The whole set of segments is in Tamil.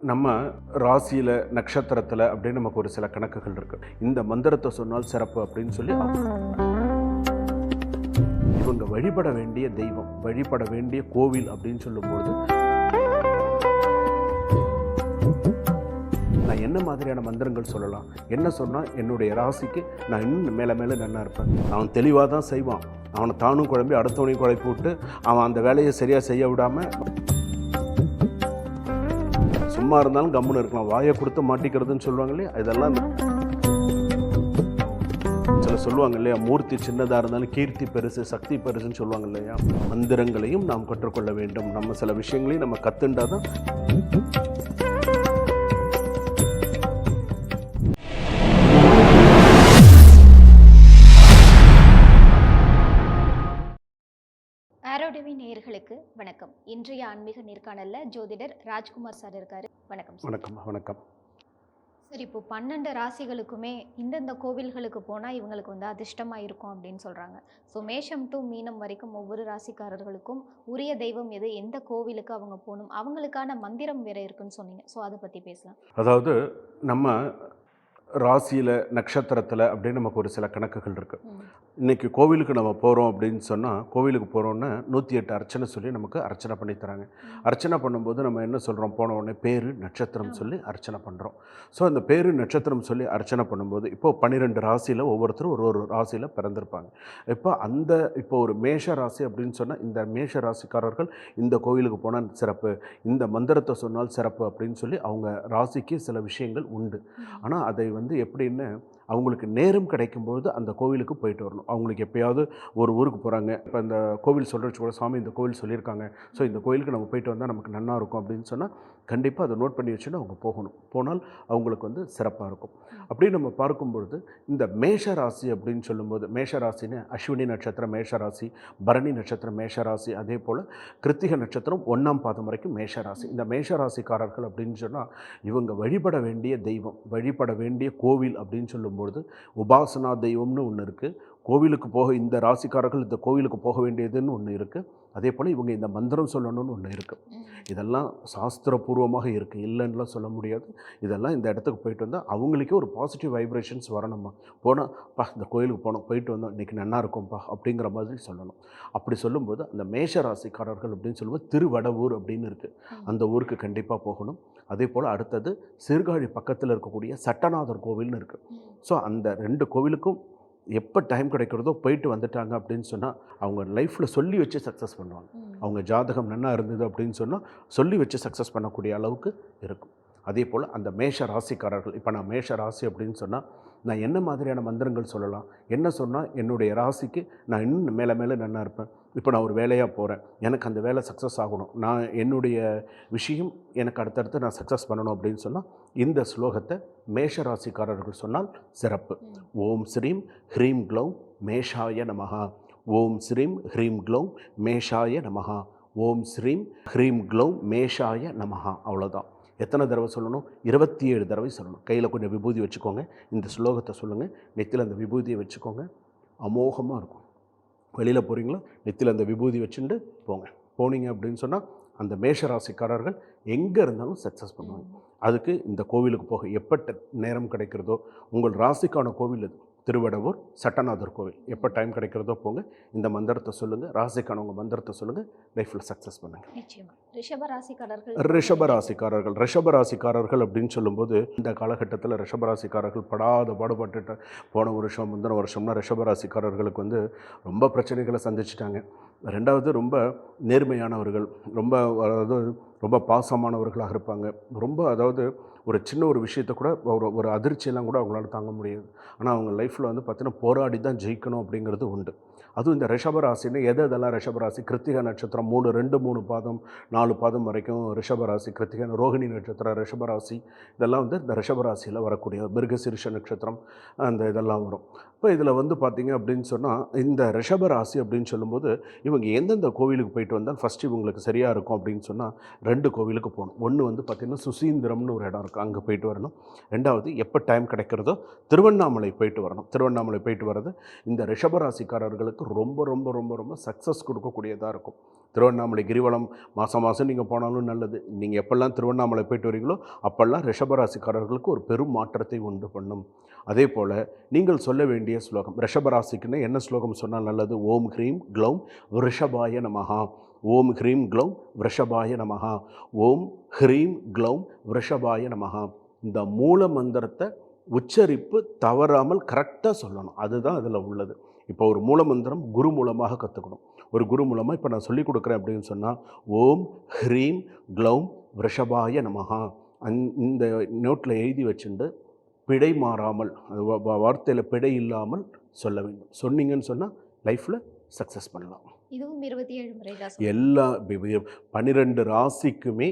நம்ம ராசியில் நட்சத்திரத்தில் அப்படின்னு நமக்கு ஒரு சில கணக்குகள் இருக்கு. இந்த மந்திரத்தை சொன்னால் சிறப்பு அப்படின்னு சொல்லி இவங்க வழிபட வேண்டிய தெய்வம் வழிபட வேண்டிய கோவில் அப்படின்னு சொல்லும்பொழுது நான் என்ன மாதிரியான மந்திரங்கள் சொல்லலாம்? என்ன சொன்னால் என்னுடைய ராசிக்கு நான் இன்னும் மேலே மேலே நல்லா இருப்பேன். அவன் தெளிவாக தான் செய்வான். அவனை தானும் குழம்பி அடுத்தவனையும் குழப்பி விட்டு அவன் அந்த வேலையை சரியாக செய்ய விடாமல் சும்மா இருந்தாலும் கம்முன்னு இருக்கலாம். வாயை கொடுத்து மாட்டிக்கிறதுன்னு சொல்லுவாங்க இல்லையா? இதெல்லாம் சில சொல்லுவாங்க இல்லையா? மூர்த்தி சின்னதாக இருந்தாலும் கீர்த்தி பெருசு சக்தி பெருசுன்னு சொல்லுவாங்க இல்லையா? மந்திரங்களையும் நாம் கற்றுக்கொள்ள வேண்டும். நம்ம சில விஷயங்களையும் நம்ம கத்துண்டாதான் ஆரோடிவி நேயர்களுக்கு வணக்கம். இன்றைய ஆன்மீக நேர்காணல்ல ஜோதிடர் ராஜ்குமார் சார் இருக்காரு. வணக்கம் வணக்கம் வணக்கம். சார் இப்போ பன்னெண்டு ராசிகளுக்குமே இந்தந்த கோவில்களுக்கு போனால் இவங்களுக்கு வந்து அதிர்ஷ்டமாக இருக்கும் அப்படின்னு சொல்கிறாங்க ஸோ மேஷம் டு மீனம் வரைக்கும் ஒவ்வொரு ராசிக்காரர்களுக்கும் உரிய தெய்வம் எது? எந்த கோவிலுக்கு அவங்க போகணும்? அவங்களுக்கான மந்திரம் வேற இருக்குன்னு சொன்னீங்க. ஸோ அதை பற்றி பேசலாம். அதாவது நம்ம ராசியில் நட்சத்திரத்தில் அப்படின்னு நமக்கு ஒரு சில கணக்குகள் இருக்குது ம். இன்னைக்கு கோவிலுக்கு நம்ம போகிறோம் அப்படின்னு சொன்னால் கோவிலுக்கு போகிறோன்னா நூற்றி எட்டு அர்ச்சனை சொல்லி நமக்கு அர்ச்சனை பண்ணி தராங்க. அர்ச்சனை பண்ணும்போது நம்ம என்ன சொல்கிறோம் போன உடனே பேர் நட்சத்திரம். சொல்லி அர்ச்சனை பண்ணுறோம் ஸோ அந்த பேர் நட்சத்திரம் சொல்லி அர்ச்சனை பண்ணும்போது இப்போது பன்னிரெண்டு ராசியில் ஒவ்வொருத்தரும் ஒரு ஒரு ராசியில் பிறந்திருப்பாங்க. இப்போ அந்த இப்போ ஒரு மேஷ ராசி அப்படின்னு சொன்னால் இந்த மேஷ ராசிக்காரர்கள் இந்த கோவிலுக்கு போனால் சிறப்பு இந்த மந்திரத்தை சொன்னால் சிறப்பு அப்படின்னு சொல்லி அவங்க ராசிக்கு சில விஷயங்கள் உண்டு. ஆனால் அதை வந்து வந்து எப்படின்னு அவங்களுக்கு நேரம் கிடைக்கும்போது அந்த கோவிலுக்கு போயிட்டு வரணும். அவங்களுக்கு எப்பயாவது ஒரு ஊருக்கு போகிறாங்க இப்போ இந்த கோவில் சொல்கிறச்சு கூட சாமி இந்த கோவில் சொல்லியிருக்காங்க. ஸோ இந்த கோவிலுக்கு நம்ம போயிட்டு வந்தால் நமக்கு நன்னா இருக்கும் அப்படின்னு சொன்னால் கண்டிப்பாக அதை நோட் பண்ணி வச்சுன்னு அவங்க போகணும். போனால் அவங்களுக்கு வந்து சிறப்பாக இருக்கும். அப்படி நம்ம பார்க்கும்பொழுது இந்த மேஷ ராசி அப்படின்னு சொல்லும்போது மேஷ ராசின்னு அஸ்வினி நட்சத்திரம் மேஷ ராசி பரணி நட்சத்திரம் மேஷ ராசி அதே போல் கிருத்திகை நட்சத்திரம் ஒன்றாம் பாதம் வரைக்கும் மேஷ ராசி இந்த மேஷ ராசிக்காரர்கள் அப்படின்னு சொன்னால் இவங்க வழிபட வேண்டிய தெய்வம் வழிபட வேண்டிய கோவில் அப்படின்னு பொழுது உபாசனா தெய்வம்னு ஒன்று இருக்குது கோவிலுக்கு போக இந்த ராசிக்காரர்கள் இந்த கோவிலுக்கு போக வேண்டியதுன்னு ஒன்று இருக்குது அதே போல் இவங்க இந்த மந்திரம் சொல்லணும்னு ஒன்று இருக்குது. இதெல்லாம் சாஸ்திரபூர்வமாக இருக்குது இல்லைன்னுலாம் சொல்ல முடியாது. இதெல்லாம் இந்த இடத்துக்கு போயிட்டு வந்தால் அவங்களுக்கே ஒரு பாசிட்டிவ் வைப்ரேஷன்ஸ் வரணுமா போனால் பா இந்த கோயிலுக்கு போனோம். போயிட்டு வந்தோம். இன்றைக்கி நன்னா இருக்கும்ப்பா அப்படிங்கிற மாதிரி சொல்லணும். அப்படி சொல்லும்போது அந்த மேஷ ராசிக்காரர்கள் அப்படின்னு சொல்லும்போது திருவடவூர் அப்படின்னு இருக்குது. அந்த ஊருக்கு கண்டிப்பாக போகணும். அதே போல் அடுத்தது சீர்காழி பக்கத்தில் இருக்கக்கூடிய சட்டநாதர் கோவில்னு இருக்குது. ஸோ அந்த ரெண்டு கோவிலுக்கும் எப்போ டைம் கிடைக்கிறதோ போயிட்டு வந்துட்டாங்க அப்படின்னு சொன்னால் அவங்க லைஃப்பில் சொல்லி வச்சு சக்ஸஸ் பண்ணுவாங்க. அவங்க ஜாதகம் நன்னா இருந்தது அப்படின்னு சொன்னால் சொல்லி வச்சு சக்ஸஸ் பண்ணக்கூடிய அளவுக்கு இருக்கும் அதே போல் அந்த மேஷ ராசிக்காரர்கள் இப்போ நான் மேஷ ராசி அப்படின்னு சொன்னால் நான் என்ன மாதிரியான மந்திரங்கள் சொல்லலாம்? என்ன சொன்னால் என்னுடைய ராசிக்கு நான் இன்னும் மேலே மேலே நன்னா இருப்பேன். இப்போ நான் ஒரு வேலையாக போகிறேன் எனக்கு அந்த வேலை சக்ஸஸ் ஆகணும். நான் என்னுடைய விஷயம் எனக்கு அடுத்தடுத்து நான் சக்ஸஸ் பண்ணணும் அப்படின்னு சொன்னால் இந்த ஸ்லோகத்தை மேஷ ராசிக்காரர்கள் சொன்னால் சிறப்பு. ஓம் ஸ்ரீம் ஹ்ரீம் க்ளௌம் மேஷாய நமஹா. ஓம் ஸ்ரீம் ஹ்ரீம் க்ளௌம் மேஷாய நமஹா. ஓம் ஸ்ரீம் ஹ்ரீம் க்ளௌம் மேஷாய நமஹா. அவ்வளோதான் எத்தனை தடவை சொல்லணும்? இருபத்தி ஏழு தடவை சொல்லணும். கையில் கொஞ்சம் விபூதி வச்சுக்கோங்க. இந்த ஸ்லோகத்தை சொல்லுங்கள் நெத்தியில் அந்த விபூதியை வச்சுக்கோங்க. அமோகமாக இருக்கும். வெளியில் போகிறீங்களோ நெத்தியில் அந்த விபூதி வச்சுட்டு போங்க. போனீங்க அப்படின்னு சொன்னால் அந்த மேஷ ராசிக்காரர்கள் எங்கே இருந்தாலும் சக்ஸஸ் பண்ணுவாங்க. அதுக்கு இந்த கோவிலுக்கு போக எப்போ நேரம் கிடைக்கிறதோ உங்கள் ராசிக்கான கோவில் இது திருவடவூர் சட்டநாதர் கோவில். எப்போ டைம் கிடைக்கிறதோ போங்க. இந்த மந்திரத்தை சொல்லுங்கள் ராசிக்கான உங்கள் மந்திரத்தை சொல்லுங்கள் லைஃப்பில் சக்ஸஸ் பண்ணுங்கள் நிச்சயமா. ரிஷப ராசிக்காரர்கள். ரிஷப ராசிக்காரர்கள். ரிஷப ராசிக்காரர்கள் அப்படின்னு சொல்லும்போது இந்த காலகட்டத்தில் ரிஷப ராசிக்காரர்கள் படாத பாடுபட்டுட்டு போன வருஷம் முந்தின வருஷம்னா ரிஷப ராசிக்காரர்களுக்கு வந்து ரொம்ப பிரச்சனைகளை சந்திச்சிட்டாங்க. ரெண்டாவது ரொம்ப நேர்மையானவர்கள். ரொம்ப அதாவது ரொம்ப பாசமானவர்களாக இருப்பாங்க. ரொம்ப அதாவது ஒரு சின்ன ஒரு விஷயத்தை கூட ஒரு ஒரு அதிர்ச்சியெல்லாம் கூட அவங்களால தாங்க முடியாது. ஆனால் அவங்க லைஃப்பில் வந்து பார்த்தீங்கன்னா போராடி தான் ஜெயிக்கணும் அப்படிங்கிறது உண்டு. அதுவும் இந்த ரிஷபராசின்னு எது எதெல்லாம் ரிஷபராசி கிருத்திக நட்சத்திரம் மூணு ரெண்டு மூணு பாதம் நாலு பாதம் வரைக்கும் ரிஷபராசி கிருத்திக ரோகிணி நட்சத்திரம் ரிஷபராசி இதெல்லாம் வந்து இந்த ரிஷபராசியில் வரக்கூடிய மிருகசிருஷ நட்சத்திரம். அந்த இதெல்லாம் வரும். இப்போ இதில் வந்து பார்த்தீங்க அப்படின்னு சொன்னால் இந்த ரிஷபராசி அப்படின்னு சொல்லும்போது இவங்க எந்தெந்த கோவிலுக்கு போயிட்டு வந்தால் ஃபஸ்ட்டு இவங்களுக்கு சரியாக இருக்கும் அப்படின்னு சொன்னால் ரெண்டு கோவிலுக்கு போகணும். ஒன்று வந்து பார்த்திங்கன்னா சுசீந்திரம்னு ஒரு இடம் இருக்குது அங்கே போயிட்டு வரணும். ரெண்டாவது எப்போ டைம் கிடைக்கிறதோ திருவண்ணாமலை போயிட்டு வரணும். திருவண்ணாமலை போயிட்டு வர்றது இந்த ரிஷபராசிக்காரர்களுக்கு ரொம்ப ரொம்ப ரொம்ப ரொம்ப சக்ஸஸ் கொடுக்கக்கூடியதாக இருக்கும். திருவண்ணாமலை கிரிவலம் மாதம் மாதம் நீங்கள் போனாலும் நல்லது. நீங்கள் எப்பெல்லாம் திருவண்ணாமலை போயிட்டு வரீங்களோ அப்போல்லாம் ரிஷபராசிக்காரர்களுக்கு ஒரு பெரும் மாற்றத்தை உண்டு பண்ணும். அதே போல் நீங்கள் சொல்ல வேண்டிய ஸ்லோகம் ரிஷபராசிக்குன்னு என்ன ஸ்லோகம் சொன்னால் நல்லது? ஓம் ஹ்ரீம் க்ளௌம் ரிஷபாய நமகா ஓம் ஹ்ரீம் க்ளௌம் ரிஷபாய நமகா ஓம் ஹ்ரீம் க்ளௌம் ரிஷபாய நமகா இந்த மூல மந்திரத்தை உச்சரிப்பு தவறாமல் கரெக்டாக சொல்லணும். அதுதான் அதில் உள்ளது. இப்போ ஒரு மூலமந்திரம் குரு மூலமாக கற்றுக்கணும் ஒரு குரு மூலமாக இப்போ நான் சொல்லிக் கொடுக்குறேன் அப்படின்னு சொன்னால் ஓம் ஹ்ரீம் க்ளௌம் ரிஷபாய நமஹா. அந் இந்த நோட்டில் எழுதி வச்சுட்டு பிழை மாறாமல் அது வார்த்தையில் பிழை இல்லாமல் சொல்ல வேண்டும். சொன்னீங்கன்னு சொன்னால் லைஃப்பில் சக்ஸஸ் பண்ணலாம். இதுவும் இருபத்தி ஏழு முறை எல்லா பன்னிரெண்டு ராசிக்குமே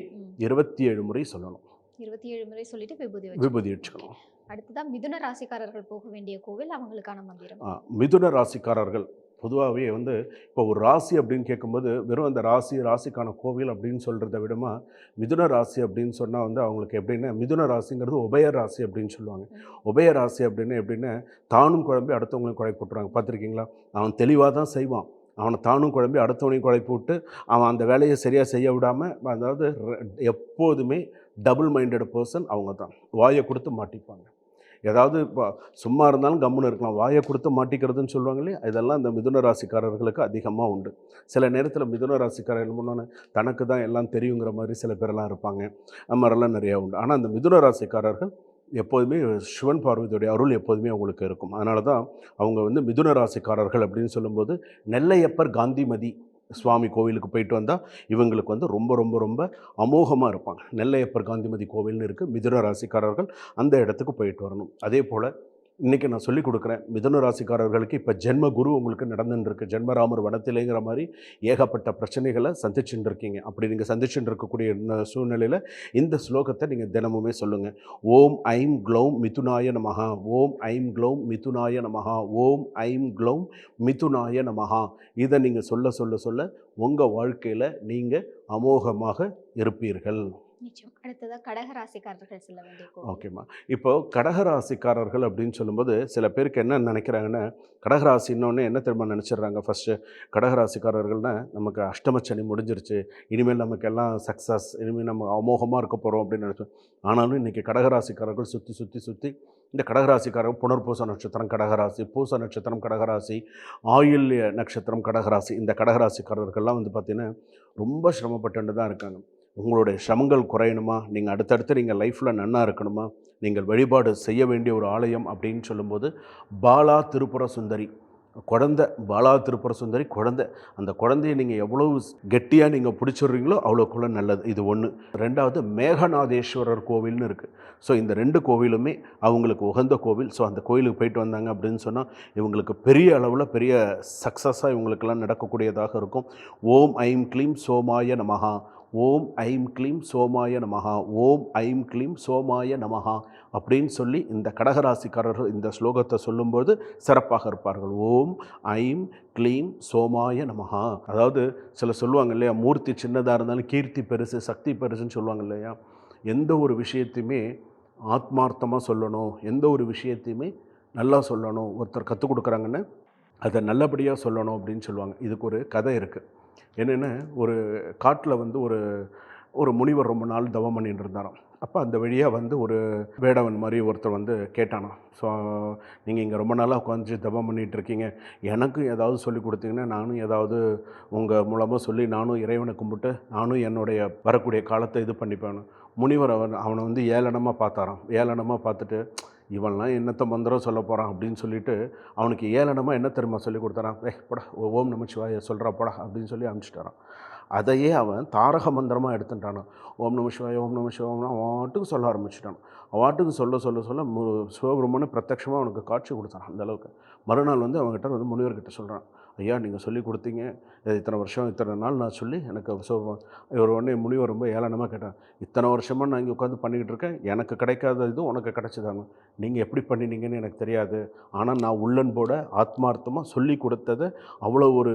இருபத்தி ஏழு முறை சொல்லணும். இருபத்தி ஏழு முறை சொல்லிட்டு விபூதி விபூதி வச்சுக்கணும். அடுத்ததான் மிதுன ராசிக்காரர்கள் போக வேண்டிய கோவில் அவங்களுக்கான மந்திரம். மிதுன ராசிக்காரர்கள். பொதுவாகவே வந்து இப்போ ஒரு ராசி அப்படின்னு கேட்கும்போது வெறும் அந்த ராசி ராசிக்கான கோவில் அப்படின்னு சொல்கிறத விடமா மிதுன ராசி அப்படின்னு சொன்னால் வந்து அவங்களுக்கு எப்படின்னா மிதுன ராசிங்கிறது உபய ராசி அப்படின்னு சொல்லுவாங்க. உபய ராசி அப்படின்னு எப்படின்னா தானும் குழம்பி அடுத்தவங்களையும் குழப்பி விட்டுருவாங்க பார்த்துருக்கீங்களா? அவன் தெளிவாக தான் செய்வான். அவனை தானும் குழம்பி அடுத்தவனையும் குழப்பி விட்டு அவன் அந்த வேலையை சரியாக செய்ய விடாமல் அதாவது எப்போதுமே டபுள் மைண்டட் பர்சன் அவங்க தான். வாயை கொடுத்து மாட்டிப்பாங்க. ஏதாவது இப்போ சும்மா இருந்தாலும் கம்முன்னு இருக்கலாம். வாயை கொடுத்து மாட்டிக்கிறதுன்னு சொல்லுவாங்களே இதெல்லாம் இந்த மிதுன ராசிக்காரர்களுக்கு அதிகமாக உண்டு. சில நேரத்தில் மிதுன ராசிக்காரர்கள் முன்னோன்னு தனக்கு தான் எல்லாம் தெரியுங்கிற மாதிரி சில பேரெல்லாம் இருப்பாங்க. அது மாதிரிலாம் நிறையா உண்டு. ஆனால் அந்த மிதுன ராசிக்காரர்கள் எப்போதுமே சிவன் பார்வதியுடைய அருள் எப்போதுமே அவங்களுக்கு இருக்கும். அதனால தான் அவங்க வந்து மிதுன ராசிக்காரர்கள் அப்படின்னு சொல்லும்போது நெல்லையப்பர் காந்திமதி சுவாமி கோவிலுக்கு போயிட்டு வந்தால் இவங்களுக்கு வந்து ரொம்ப ரொம்ப ரொம்ப அமோகமாக இருப்பாங்க. நெல்லையப்பர் காந்திமதி கோவில்னு இருக்குது மிதுர ராசிக்காரர்கள் அந்த இடத்துக்கு போயிட்டு வரணும். அதே போல் இன்றைக்கி நான் சொல்லிக் கொடுக்குறேன். மிதன ராசிக்காரர்களுக்கு இப்போ ஜென்ம குரு உங்களுக்கு நடந்துட்டுருக்கு ஜென்மராமர் வனத்திலேங்கிற மாதிரி ஏகப்பட்ட பிரச்சனைகளை சந்திச்சுட்டு இருக்கீங்க அப்படி நீங்கள் சந்திச்சுட்டு இருக்கக்கூடிய சூழ்நிலையில் இந்த ஸ்லோகத்தை நீங்கள் தினமுமே சொல்லுங்கள் ஓம் ஐம் க்ளௌம் மிதுனாய நமகா ஓம் ஐம் க்ளௌம் மிதுனாய நமகா ஓம் ஐம் க்ளௌம் மிதுனாய நமகா இதை நீங்கள் சொல்ல சொல்ல சொல்ல உங்கள் வாழ்க்கையில் நீங்கள் அமோகமாக இருப்பீர்கள். நிச்சயம். அடுத்ததாக கடகராசிக்காரர்கள் சொல்ல வேண்டிய ஓகேம்மா. இப்போ கடகராசிக்காரர்கள் அப்படின்னு சொல்லும்போது சில பேருக்கு என்ன நினைக்கிறாங்கன்னா கடகராசின்னொன்னே என்ன திரும்ப நினச்சிடுறாங்க? ஃபஸ்ட்டு கடகராசிக்காரர்கள்னா நமக்கு அஷ்டமச்சனி முடிஞ்சிருச்சு. இனிமேல் நமக்கு எல்லாம் சக்ஸஸ் இனிமேல் நம்ம அமோகமாக இருக்க போகிறோம் அப்படின்னு நினச்சோம் ஆனாலும் இன்றைக்கி கடகராசிக்காரர்கள் சுற்றி சுற்றி சுற்றி இந்த கடகராசிக்காரர்கள் புனர்பூச நட்சத்திரம் கடகராசி பூச நட்சத்திரம் கடகராசி ஆயுள்ய நட்சத்திரம் கடகராசி இந்த கடகராசிக்காரர்கள்லாம் வந்து பார்த்திங்கன்னா ரொம்ப சிரமப்பட்டு தான் இருக்காங்க. உங்களுடைய சிரமங்கள் குறையணுமா? நீங்கள் அடுத்தடுத்து நீங்கள் லைஃப்பில் நன்னா இருக்கணுமா? நீங்கள் வழிபாடு செய்ய வேண்டிய ஒரு ஆலயம் அப்படின்னு சொல்லும்போது பாலா திருப்புர சுந்தரி. குழந்த பாலா திருப்புர சுந்தரி குழந்த. அந்த குழந்தைய நீங்கள் எவ்வளோ கெட்டியாக நீங்கள் பிடிச்சிடுறீங்களோ அவ்வளோக்குள்ள நல்லது. இது ஒன்று ரெண்டாவது மேகநாதேஸ்வரர் கோவில்னு இருக்குது ஸோ இந்த ரெண்டு கோவிலுமே அவங்களுக்கு உகந்த கோவில். ஸோ அந்த கோயிலுக்கு போயிட்டு வந்தாங்க அப்படின்னு சொன்னால் இவங்களுக்கு பெரிய அளவில் பெரிய சக்ஸஸாக இவங்களுக்கெல்லாம் நடக்கக்கூடியதாக இருக்கும். ஓம் ஐம் க்ளீம் சோமாய நமஹா. ஓம் ஐம் க்ளீம் சோமாய நமஹா ஓம் ஐம் க்ளீம் சோமாய நமஹா அப்படின்னு சொல்லி இந்த கடகராசிக்காரர்கள் இந்த ஸ்லோகத்தை சொல்லும்போது சிறப்பாக இருப்பார்கள். ஓம் ஐம் க்ளீம் சோமாய நமஹா. அதாவது சில சொல்லுவாங்க இல்லையா மூர்த்தி சின்னதாக இருந்தாலும் கீர்த்தி பெருசு சக்தி பெருசுன்னு சொல்லுவாங்க இல்லையா? எந்த ஒரு விஷயத்தையுமே ஆத்மார்த்தமாக சொல்லணும் எந்த ஒரு விஷயத்தையுமே நல்லா சொல்லணும் ஒருத்தர் கற்றுக் கொடுக்குறாங்கன்னு அதை நல்லபடியாக சொல்லணும் அப்படின்னு சொல்லுவாங்க. இதுக்கு ஒரு கதை இருக்குது என்னென்னா ஒரு காட்டில் வந்து ஒரு ஒரு முனிவர் ரொம்ப நாள் தவம் பண்ணிட்டு இருந்தாராம். அப்போ அந்த வழியாக வந்து ஒரு வேடவன் மாதிரி ஒருத்தர் வந்து கேட்டானா ஸோ நீங்கள் இங்கே ரொம்ப நாளாக உட்காந்து தவம் பண்ணிகிட்ருக்கீங்க இருக்கீங்க. எனக்கும் ஏதாவது சொல்லி கொடுத்தீங்கன்னா நானும் ஏதாவது உங்கள் மூலமாக சொல்லி நானும் இறைவனை கும்பிட்டு நானும் என்னுடைய வரக்கூடிய காலத்தை இது பண்ணிப்பேன். முனிவர் அவன் அவனை வந்து ஏளனமாக பார்த்தாராம். ஏளனமாக பார்த்துட்டு இவன்லாம் என்னத்தை மந்திரம் சொல்ல போகிறான் அப்படின்னு சொல்லிட்டு அவனுக்கு ஏளனமாக என்ன தெரியுமா சொல்லி கொடுத்தாரான் ஏ போடா ஓம் நமச்சிவாய சொல்கிறா போடா அப்படின்னு சொல்லி அனுப்பிச்சிட்டாரான் அதையே அவன் தாரக மந்திரமாக எடுத்துட்டானான் ஓம் நம சிவாய ஓம் நம சிவாயம்னா அவன் வாட்டுக்கு சொல்ல ஆரம்பிச்சிட்டான். அவன் வாட்டுக்கு சொல்ல சொல்ல சொல்ல மு சிவபெருமானு பிரத்யட்சமாக அவனுக்கு காட்சி கொடுத்தான் அந்த அளவுக்கு. மறுநாள் வந்து அவன்கிட்ட வந்து முனிவர்கிட்ட சொல்கிறான் ஐயா நீங்கள் சொல்லி கொடுத்தீங்க. இத்தனை வருஷம் இத்தனை நாள் நான் சொல்லி எனக்கு ஸோ இவர் உடனே முனிவர் ரொம்ப ஏளனமாக கேட்டேன் இத்தனை வருஷமாக நான் இங்கே உட்காந்து பண்ணிக்கிட்டு இருக்கேன். எனக்கு கிடைக்காத இது உனக்கு கிடைச்சிதாங்க. நீங்கள் எப்படி பண்ணினீங்கன்னு எனக்கு தெரியாது. ஆனால் நான் உள்ளன்போட ஆத்மார்த்தமாக சொல்லி கொடுத்ததை அவ்வளோ ஒரு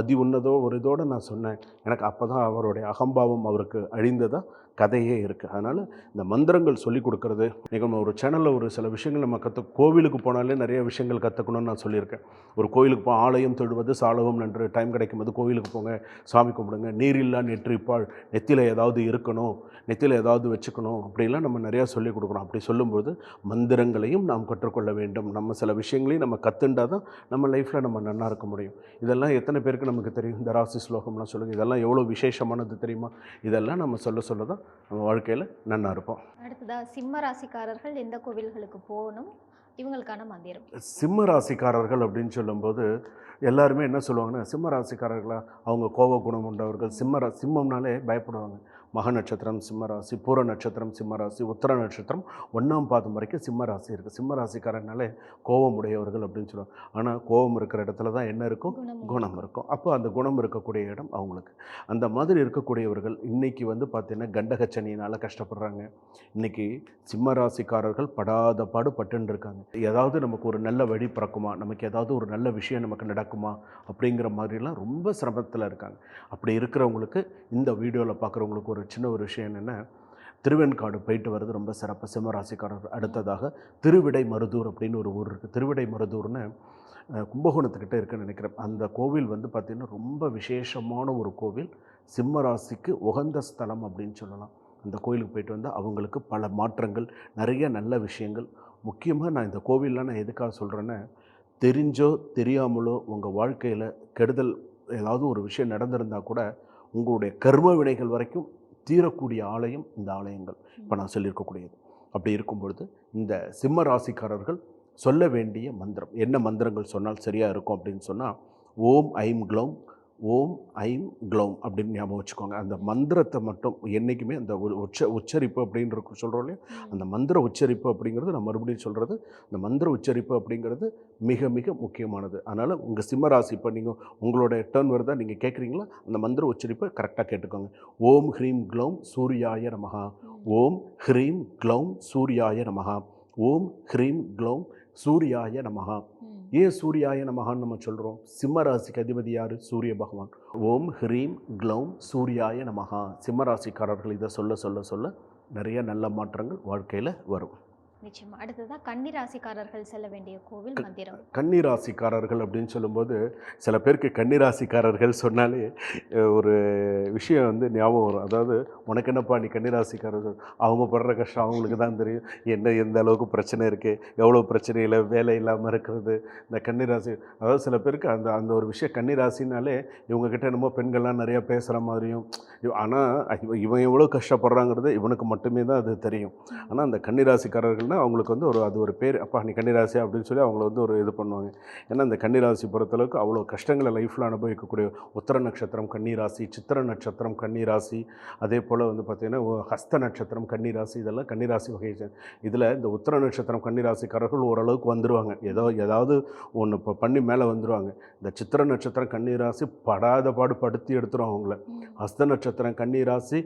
அதி உன்னதோ ஒரு இதோடு நான் சொன்னேன். எனக்கு அப்போ தான் அவருடைய அகம்பாவம் அவருக்கு அழிந்ததாக கதையே இருக்குது அதனால் இந்த மந்திரங்கள் சொல்லி கொடுக்கறது நீங்கள் நம்ம ஒரு சேனலில் ஒரு சில விஷயங்கள் நம்ம கற்று கோவிலுக்கு போனாலே நிறைய விஷயங்கள் கற்றுக்கணும்னு நான் சொல்லியிருக்கேன். ஒரு கோயிலுக்கு போ ஆலயம் தொழுவது சாலவும் நன்று டைம் கிடைக்கும் போது கோவிலுக்கு போங்க சாமி கும்பிடுங்க நீரில்லா நெற்றிப்பாள் நெத்தியில் ஏதாவது இருக்கணும் நெத்தியில் ஏதாவது வச்சுக்கணும் அப்படிலாம் நம்ம நிறையா சொல்லிக் கொடுக்குறோம் அப்படி சொல்லும்போது மந்திரங்களையும் நாம் கற்றுக்கொள்ள வேண்டும். நம்ம சில விஷயங்களையும் நம்ம கற்றுண்டா தான் நம்ம லைஃப்பில் நம்ம நன்னா இருக்க முடியும். இதெல்லாம் எத்தனை பேருக்கு நமக்கு தெரியும்? இந்த ராசி ஸ்லோகம்லாம் சொல்லுங்கள் இதெல்லாம் எவ்வளோ விசேஷமானது தெரியுமா? இதெல்லாம் நம்ம சொல்ல சொல்ல தான் நம்ம வாழ்க்கையில் நன்னா இருப்போம். அடுத்ததா சிம்ம ராசிக்காரர்கள் எந்த கோவில்களுக்கு போகணும்? இவங்களுக்கான மந்திரம். சிம்ம ராசிக்காரர்கள் அப்படின்னு சொல்லும்போது எல்லாருமே என்ன சொல்லுவாங்கன்னா சிம்ம ராசிக்காரர்களா அவங்க கோப குணம் உண்டவர்கள் சிம்ம ரா சிம்மம்னாலே பயப்படுவாங்க. மக நட்சத்திரம் சிம்ம ராசி பூர நட்சத்திரம் சிம்ம ராசி உத்தர நட்சத்திரம் ஒன்றாம் பாதம் வரைக்கும் சிம்ம ராசி இருக்குது சிம்ம ராசிக்காரனாலே கோபம் உடையவர்கள் அப்படின்னு சொல்லுவாங்க. ஆனால் கோபம் இருக்கிற இடத்துல தான் என்ன இருக்கும்? குணம் இருக்கும். அப்போ அந்த குணம் இருக்கக்கூடிய இடம் அவங்களுக்கு. அந்த மாதிரி இருக்கக்கூடியவர்கள் இன்னைக்கு வந்து பார்த்தீங்கன்னா கண்டகச்சனியினால் கஷ்டப்படுறாங்க. இன்னைக்கு சிம்ம ராசிக்காரர்கள் படாத பாடு பட்டுன்னு இருக்காங்க. ஏதாவது நமக்கு ஒரு நல்ல வழி பிறக்குமா? நமக்கு ஏதாவது ஒரு நல்ல விஷயம் நமக்கு நடக்குமா? அப்படிங்கிற மாதிரிலாம் ரொம்ப சிரமத்தில் இருக்காங்க. அப்படி இருக்கிறவங்களுக்கு இந்த வீடியோவில் பார்க்குறவங்களுக்கு ஒரு சின்ன ஒரு விஷயம் என்னென்னா திருவெண்காடு போயிட்டு வர்றது ரொம்ப சிறப்பு. சிம்மராசிக்காரர் அடுத்ததாக திருவிடை மருதூர் அப்படின்னு ஒரு ஊர் இருக்குது திருவிடை மருதூர்னு கும்பகோணத்துக்கிட்ட இருக்குன்னு நினைக்கிறேன். அந்த கோவில் வந்து பார்த்திங்கன்னா ரொம்ப விசேஷமான ஒரு கோவில். சிம்மராசிக்கு உகந்த ஸ்தலம் அப்படின்னு சொல்லலாம். அந்த கோயிலுக்கு போயிட்டு வந்தால் அவங்களுக்கு பல மாற்றங்கள் நிறைய நல்ல விஷயங்கள். முக்கியமாக நான் இந்த கோவிலில் நான் எதுக்காக சொல்கிறேன்னா தெரிஞ்சோ தெரியாமலோ உங்கள் வாழ்க்கையில் கெடுதல் ஏதாவது ஒரு விஷயம் நடந்திருந்தால் கூட உங்களுடைய கர்ம வினைகள் வரைக்கும் தீரக்கூடிய ஆலயம் இந்த ஆலயங்கள். இப்போ நான் சொல்லியிருக்கக்கூடியது. அப்படி இருக்கும் பொழுது இந்த சிம்ம ராசிக்காரர்கள் சொல்ல வேண்டிய மந்திரம். என்ன மந்திரங்கள் சொன்னால் சரியாக இருக்கும் அப்படின்னு சொன்னால் ஓம் ஐம் க்ளௌம் ஓம் ஐம் க்ளௌம் அப்படின்னு ஞாபகம் வச்சுக்கோங்க. அந்த மந்திரத்தை மட்டும் என்றைக்குமே அந்த உச்ச உச்சரிப்பு அப்படின்னு சொல்கிறோம் இல்லையா? அந்த மந்திர உச்சரிப்பு அப்படிங்கிறது நான் மறுபடியும் சொல்கிறது இந்த மந்திர உச்சரிப்பு அப்படிங்கிறது மிக மிக முக்கியமானது. அதனால் உங்கள் சிம்மராசி இப்போ நீங்கள் உங்களோட டேர்ன் வருதா நீங்கள் கேட்குறீங்களா அந்த மந்திர உச்சரிப்பை கரெக்டாக கேட்டுக்கோங்க. ஓம் ஹ்ரீம் க்ளௌம் சூர்யாய நமஹா. ஓம் ஹ்ரீம் க்ளௌம் சூர்யாய நமஹா. ஓம் ஹ்ரீம் க்ளௌம் சூர்யாய நமஹா. ஏன் சூர்யாய நமகான்னு நம்ம சொல்கிறோம் சிம்ம ராசிக்கு அதிபதி யார்? சூரிய பகவான். ஓம் ஹ்ரீம் க்ளௌம் சூர்யாய நமஹா. சிம்ம ராசிக்காரர்கள் இதை சொல்ல சொல்ல சொல்ல நிறைய நல்ல மாற்றங்கள் வாழ்க்கையில் வரும். நிச்சயமா. அடுத்ததா கன்னி ராசிக்காரர்கள் செல்ல வேண்டிய கோவில் மந்திரம். கன்னி ராசிக்காரர்கள் அப்படின்னு சொல்லும்போது சில பேருக்கு கன்னி ராசிக்காரர்கள் சொன்னாலே ஒரு விஷயம் வந்து ஞாபகம் வரும். அதாவது உனக்கு என்னப்பா நீ கன்னி ராசிக்காரர்கள் அவங்க படுற கஷ்டம் அவங்களுக்கு தான் தெரியும். என்ன எந்த அளவுக்கு பிரச்சனை இருக்குது எவ்வளோ பிரச்சனையில் வேலை இல்லாமல் இருக்கிறது? இந்த கன்னி ராசி அதாவது சில பேருக்கு அந்த அந்த ஒரு விஷயம் கன்னி ராசினாலே இவங்ககிட்ட என்னமோ பெண்கள்லாம் நிறையா பேசுகிற மாதிரியும் ஆனால் இவன் எவ்வளோ கஷ்டப்படுறாங்கிறது இவனுக்கு மட்டுமே தான் அது தெரியும். ஆனால் அந்த கன்னிராசிக்காரர்கள்னால் அவங்களுக்கு வந்து ஒரு அது ஒரு பேர் அப்பா நீ கன்னிராசி அப்படின்னு சொல்லி அவங்கள வந்து ஒரு இது பண்ணுவாங்க. ஏன்னா அந்த கன்னிராசி பொறுத்தளவுக்கு அவ்வளோ கஷ்டங்களை லைஃப்பில் அனுபவிக்கக்கூடிய உத்தர நட்சத்திரம் கன்னிராசி சித்திர நட்சத்திரம் கன்னிராசி அதே போல் வந்து பார்த்திங்கன்னா ஹஸ்த நட்சத்திரம் கன்னிராசி இதெல்லாம் கன்னிராசி வகை இதில் இந்த உத்தர நட்சத்திரம் கன்னிராசிக்காரர்கள் ஓரளவுக்கு வந்துடுவாங்க ஏதோ ஏதாவது ஒன்று இப்போ பண்ணி மேலே வந்துடுவாங்க இந்த சித்திர நட்சத்திரம் கன்னிராசி படாத பாடு படுத்தி எடுத்துரும் அவங்கள. ஹஸ்த நட்சத்திரம் கன்னிராசி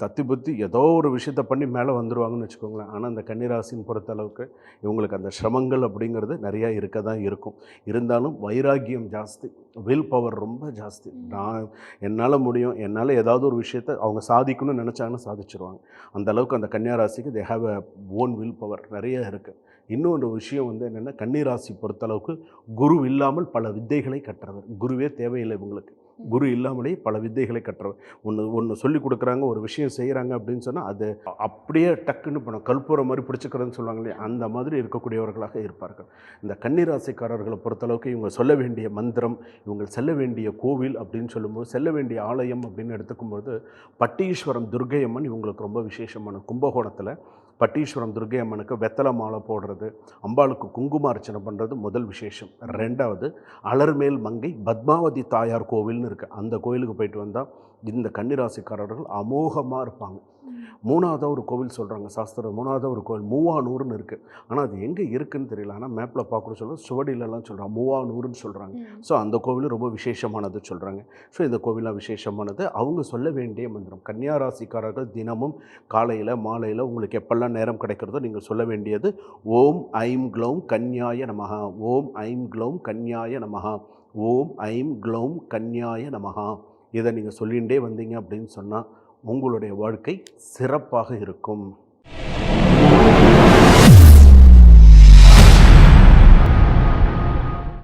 தத்தி புத்தி ஏதோ ஒரு விஷயத்த பண்ணி மேலே வந்துடுவாங்கன்னு வச்சுக்கோங்களேன். ஆனால் அந்த கன்னிராசின்னு பொறுத்த அளவுக்கு இவங்களுக்கு அந்த சிரமங்கள் அப்படிங்கிறது நிறையா இருக்க தான் இருக்கும். இருந்தாலும் வைராக்கியம் ஜாஸ்தி. வில் பவர் ரொம்ப ஜாஸ்தி. நான் என்னால் முடியும் என்னால் ஏதாவது ஒரு விஷயத்த அவங்க சாதிக்கணும்னு நினச்சாங்கன்னா சாதிச்சிருவாங்க. அந்த அளவுக்கு அந்த கன்னியாராசிக்கு they have a own will power நிறைய இருக்குது இன்னொரு விஷயம் வந்து என்னென்னா கன்னிராசி பொறுத்தளவுக்கு குரு இல்லாமல் பல வித்தைகளை கற்றவர். குருவே தேவையில்லை இவங்களுக்கு. குரு இல்லாமலே பல வித்தைகளை கற்றவர். ஒன்று ஒன்று சொல்லி கொடுக்குறாங்க ஒரு விஷயம் செய்கிறாங்க அப்படின்னு சொன்னால் அது அப்படியே டக்குன்னு பண்ண கற்பூரம் மாதிரி பிடிச்சிக்கிறதுன்னு சொல்லுவாங்க இல்லையா அந்த மாதிரி இருக்கக்கூடியவர்களாக இருப்பார்கள். இந்த கன்னிராசிக்காரர்களை பொறுத்தளவுக்கு இவங்க சொல்ல வேண்டிய மந்திரம் இவங்க செல்ல வேண்டிய கோவில் அப்படின்னு சொல்லும்போது செல்ல வேண்டிய ஆலயம் அப்படின்னு எடுத்துக்கும்போது பட்டீஸ்வரம் துர்கையம்மன் இவங்களுக்கு ரொம்ப விசேஷமான கும்பகோணத்தில் பட்டீஸ்வரம் துர்க்கை அம்மனுக்கு வெத்தலை மாலை போடுறது அம்பாளுக்கு குங்கும அர்ச்சனை பண்ணுறது முதல் விசேஷம். ரெண்டாவது அலர்மேல் மங்கை பத்மாவதி தாயார் கோவில்னு இருக்குது அந்த கோயிலுக்கு போயிட்டு வந்தால் இந்த கன்னிராசிக்காரர்கள் அமோகமாக இருப்பாங்க. மூணாவதாக ஒரு கோவில் சொல்கிறாங்க சாஸ்திரம். மூணாவதாக ஒரு கோவில் மூவானூர்னு இருக்குது ஆனால் அது எங்கே இருக்குன்னு தெரியல. ஆனால் மேப்பில் பார்க்குற சொல்ல சுவடியிலலாம் சொல்கிறாங்க மூவானூர்னு சொல்கிறாங்க ஸோ அந்த கோவில் ரொம்ப விசேஷமானது சொல்கிறாங்க ஸோ இந்த கோவிலாம் விசேஷமானது. அவங்க சொல்ல வேண்டிய மந்திரம். கன்னியா ராசிக்காரர்கள் தினமும் காலையில் மாலையில் உங்களுக்கு எப்பெல்லாம் நேரம் கிடைக்கிறதோ நீங்கள் சொல்ல வேண்டியது ஓம் I'm க்ளௌம் கன்யாய Namaha. Om I'm க்ளௌம் கன்யாய Namaha. Om I'm க்ளௌம் கன்யாய நமஹா. இதை நீங்கள் சொல்லிகிட்டே வந்தீங்க அப்படின்னு சொன்னால் உங்களுடைய வாழ்க்கை சிறப்பாக இருக்கும்.